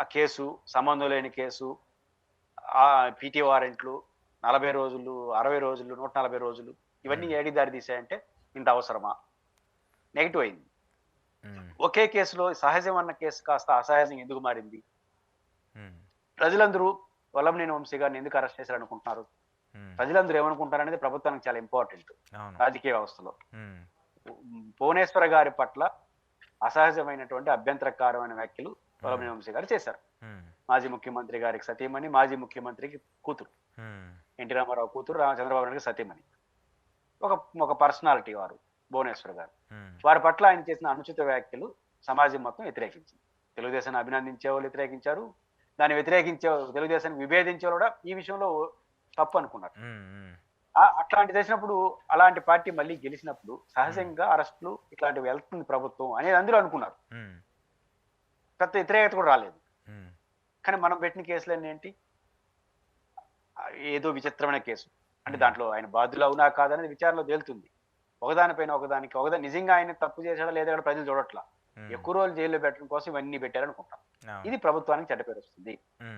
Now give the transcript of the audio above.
ఆ కేసు సంబంధం లేని కేసు ఆ పీటీ వారెంట్లు నలభై రోజులు అరవై రోజులు నూట నలభై రోజులు ఇవన్నీ ఏడి దారి తీసాయంటే ఇంత అవసరమా? నెగిటివ్ అయింది. ఒకే కేసులో సహజం అన్న కేసు కాస్త అసహజం ఎందుకు మారింది? ప్రజలందరూ వల్లభనేని వంశీ గారిని ఎందుకు అరెస్ట్ చేశారు అనుకుంటున్నారు ప్రజలందరూ ఏమనుకుంటారు అనేది ప్రభుత్వానికి చాలా ఇంపార్టెంట్ రాజకీయ వ్యవస్థలో. భువనేశ్వర గారి పట్ల అసహజమైనటువంటి అభ్యంతరకరమైన వ్యాఖ్యలు వల్లభనేని వంశీ గారు చేశారు. ఉమ్, మాజీ ముఖ్యమంత్రి గారికి సతీమణి మాజీ ముఖ్యమంత్రికి కూతురు. ఉమ్, ఎన్టీ రామారావు కూతురు చంద్రబాబు నాయుడు సతీమణి. ఒక ఒక పర్సనాలిటీ వారు భువనేశ్వర్ గారు. వారి పట్ల ఆయన చేసిన అనుచిత వ్యాఖ్యలు సమాజం మొత్తం వ్యతిరేకించింది. తెలుగుదేశాన్ని అభినందించే వాళ్ళు వ్యతిరేకించారు. దాన్ని వ్యతిరేకించే తెలుగుదేశాన్ని విభేదించే కూడా ఈ విషయంలో తప్పు అనుకున్నారు. అట్లాంటి చేసినప్పుడు అలాంటి పార్టీ మళ్ళీ గెలిచినప్పుడు సహజంగా అరెస్టులు ఇట్లాంటివి వెళ్తుంది ప్రభుత్వం అనేది అందరూ అనుకున్నారు. పెద్ద వ్యతిరేకత కూడా రాలేదు. కానీ మనం పెట్టిన కేసులన్నీ ఏంటి? ఏదో విచిత్రమైన కేసు. అంటే దాంట్లో ఆయన బాధ్యులు అవునా కాదనేది విచారణలో తేలుతుంది. ఒకదానిపైన ఒకదానికి ఒకదాని నిజంగా ఆయన తప్పు చేశాడా లేదా కూడా ప్రజలు చూడట్లా. ఎక్కువ రోజులు జైల్లో పెట్టడం కోసం ఇవన్నీ పెట్టారనుకుంటాం. ఇది ప్రభుత్వానికి చెడ్డ పేరు వస్తుంది.